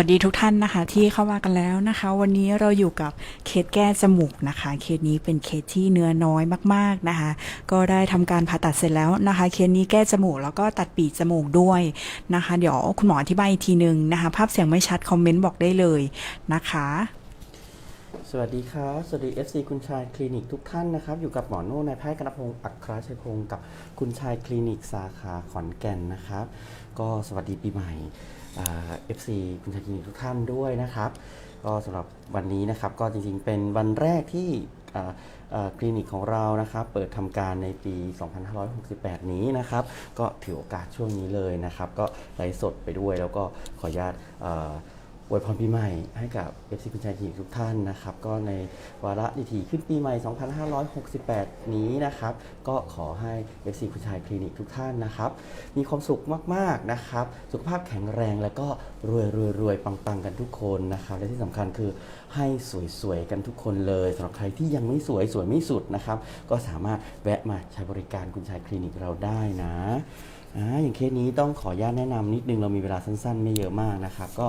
วัสดีทุกท่านนะคะ ที่เข้ามากันแล้วนะคะ วันนี้เราอยู่กับเคสแก้จมูกนะคะ เคสนี้เป็นเคสที่เนื้อน้อยมากๆนะคะ ก็ได้ทำการผ่าตัดเสร็จแล้วนะคะ เคสนี้แก้จมูกแล้วก็ตัดปีกจมูกด้วยนะคะ เดี๋ยวคุณหมออธิบายอีกทีนึงนะคะ ภาพเสียงไม่ชัดคอมเมนต์บอกได้เลยนะคะ สวัสดีครับ สวัสดี FC คุณชายคลินิกทุกท่านนะครับ อยู่กับหมอโน่นายแพทย์กนพงศ์อัครชัยพงศ์กับคุณชายคลินิกสาขาขอนแก่นนะครับ ก็สวัสดีปีใหม่อ่า FC คุณชายคลินิกทุกท่านด้วยนะครับ ก็สำหรับวันนี้นะครับก็จริงๆเป็นวันแรกที่คลินิกของเรานะครับ เปิดทำการในปี 2568 นี้นะครับ ก็ถือโอกาสช่วงนี้เลยนะครับ ก็ไลฟ์สดไปด้วยแล้วก็ขออนุญาต อวยพรปีใหม่ให้กับ FC คุณชายทีทุกท่านนะครับ ก็ในวาระดิถีขึ้นปีใหม่ 2568 นี้นะครับ ก็ขอให้ FC คุณชายคลินิกทุกท่านนะครับ มีความสุขมากๆนะครับ สุขภาพแข็งแรงแล้วก็รวยรวยรวยปังๆ กันทุกคนนะครับ และที่สำคัญคือให้สวยๆ กันทุกคนเลยสำหรับใครที่ยังไม่สวยสวยไม่สุดนะครับ ก็สามารถแวะมาใช้บริการคุณชายคลินิกเราได้นะ อ่าอย่างเคสนี้ต้องขออนุญาตแนะนำนิดนึงเรามีเวลาสั้นๆ ไม่เยอะมากนะครับก็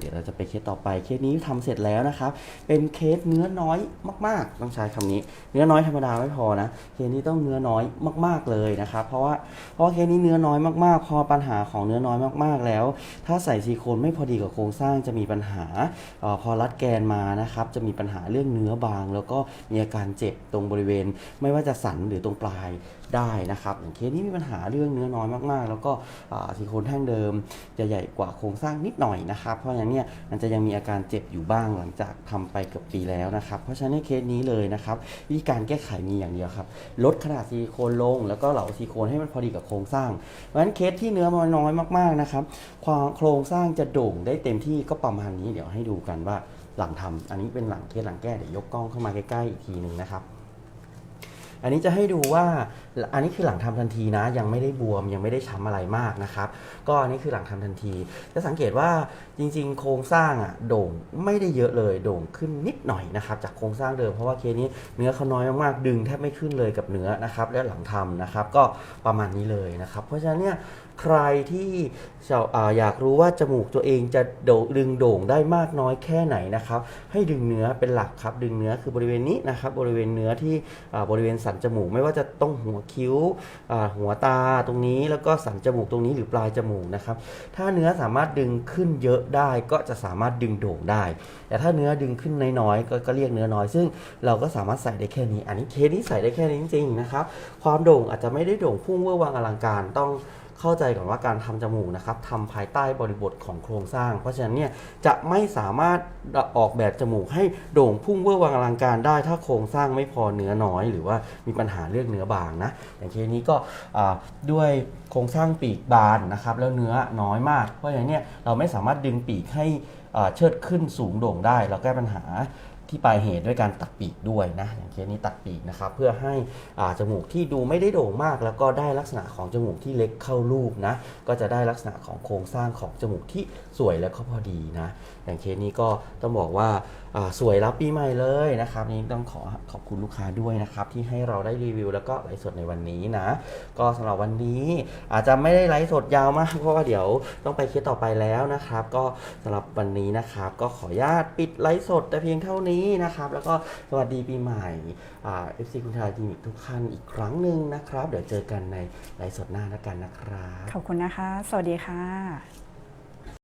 เดี๋ยวเราจะไปเคสต่อไปเคสนี้ทำเสร็จแล้วนะครับเป็นเคสเนื้อน้อยมาก ๆ ต้องใช้คำนี้ เนื้อน้อยธรรมดาไม่พอนะเคสนี้ต้องเนื้อน้อยมาก ๆเลยนะครับเพราะว่าเพราะเคสนี้เนื้อน้อยมากๆ พอปัญหาของเนื้อน้อยมากๆแล้ว ถ้าใส่ซิลิโคนไม่พอดีกับโครงสร้างจะมีปัญหาออพอรัดแกนมานะครับจะมีปัญหาเรื่องเนื้อบาง แล้วก็มีอาการเจ็บตรงบริเวณ ไม่ว่าจะสันหรือตรงปลายได้นะครับอย่างเคสนี้มีปัญหาเรื่องเนื้อน้อยมากๆแล้วก็ซิลิโคนแท่งเดิมจะใหญ่กว่าโครงสร้างนิดหน่อยนะครับ เพราะฉะนั้นเนี่ยมันจะยังมีอาการเจ็บอยู่บ้างหลังจากทำไปเกือบปีแล้วนะครับ เพราะฉะนั้นในเคสนี้เลยนะครับวิธีการแก้ไขมีอย่างเดียวครับ ลดขนาดซิลิโคนลง แล้วก็เหลาซิลิโคนให้มันพอดีกับโครงสร้าง เพราะฉะนั้นเคสที่เนื้อมันน้อยมากๆนะครับความโครงสร้างจะโด่งได้เต็มที่ก็ประมาณนี้เดี๋ยวให้ดูกันว่าหลังทำอันนี้เป็นหลังเคสหลังแก้เดี๋ยวยกกล้องเข้ามาใกล้ๆอีกทีหนึ่งนะครับ อันนี้จะให้ดูว่าอันนี้คือหลังทำทันทีนะ ยังไม่ได้บวมยังไม่ได้ช้ำอะไรมากนะครับ ก็อันนี้คือหลังทำทันที จะสังเกตว่าจริงๆ โครงสร้างอะโด่งไม่ได้เยอะเลย โด่งขึ้นนิดหน่อยนะครับ จากโครงสร้างเดิมเพราะว่าเคสนี้เนื้อเขาน้อยมากๆดึงแทบไม่ขึ้นเลยกับเนื้อนะครับ และหลังทำนะครับ ก็ประมาณนี้เลยนะครับ เพราะฉะนั้นเนี่ยใครที่ออยากรู้ว่าจมูกตัวเองจะด,ดึงโด่งได้มากน้อยแค่ไหนนะครับ ให้ดึงเนื้อเป็นหลักครับ ดึงเนื้อคือบริเวณนี้นะครับ บริเวณเนื้อที่บริเวณสันจมูก ไม่ว่าจะต้องหัวคิ้วหัวตาตรงนี้แล้วก็สันจมูกตรงนี้หรือปลายจมูกนะครับ ถ้าเนื้อสามารถดึงขึ้นเยอะได้ก็จะสามารถดึงโด่งได้ แต่ถ้าเนื้อดึงขึ้นน้อยๆก็ก็เรียกเนื้อน้อย ซึ่งเราก็สามารถใส่ได้แค่นี้ อันนี้เคสนี้ใส่ได้แค่นี้จริงๆนะครับ ความโด่งอาจจะไม่ได้โด่งพุ่งเวอร์วังอลังการต้อง เข้าใจก่อนว่าการทำจมูกนะครับทำภายใต้บริบทของโครงสร้าง เพราะฉะนั้นเนี่ยจะไม่สามารถออกแบบจมูกให้โด่งพุ่งเวอร์วังอลังการได้ ถ้าโครงสร้างไม่พอเนื้อน้อย หรือว่ามีปัญหาเรื่องเนื้อบางนะอย่างเคสนี้ก็ด้วยโครงสร้างปีกบานนะครับแล้วเนื้อน้อยมาก เพราะฉะนั้นเนี่ยเราไม่สามารถดึงปีกให้เชิดขึ้นสูงโด่งได้ เราแก้ปัญหา ที่ปลายเหตุด้วยการตัดปีกด้วยนะอย่างเคสนี้ตัดปีกนะครับเพื่อให้อ่าจมูกที่ดูไม่ได้โด่งมาก แล้วก็ได้ลักษณะของจมูกที่เล็กเข้ารูปนะก็จะได้ลักษณะของโครงสร้างของจมูกที่สวยและก็พอดีนะอย่างเคสนี้ก็ต้องบอกว่าอ่าสวยรับปีใหม่เลยนะครับนี่ต้องขอขอบคุณลูกค้าด้วยนะครับที่ให้เราได้รีวิว แล้วก็ไลฟ์สดในวันนี้นะก็สำหรับวันนี้อาจจะไม่ได้ไลฟ์สดยาวมากเพราะว่าเดี๋ยวต้องไปเคสต่อไปแล้วนะครับ ก็สำหรับวันนี้นะครับก็ขออนุญาตปิดไลฟ์สดแต่เพียงเท่านี้นะครับ แล้วก็สวัสดีปีใหม่เอฟซีคุณชายคลินิกทุกท่านอีกครั้งหนึ่งนะครับ เดี๋ยวเจอกันในไลฟ์สดหน้าแล้วกันนะครับ ขอบคุณนะคะ สวัสดีค่ะ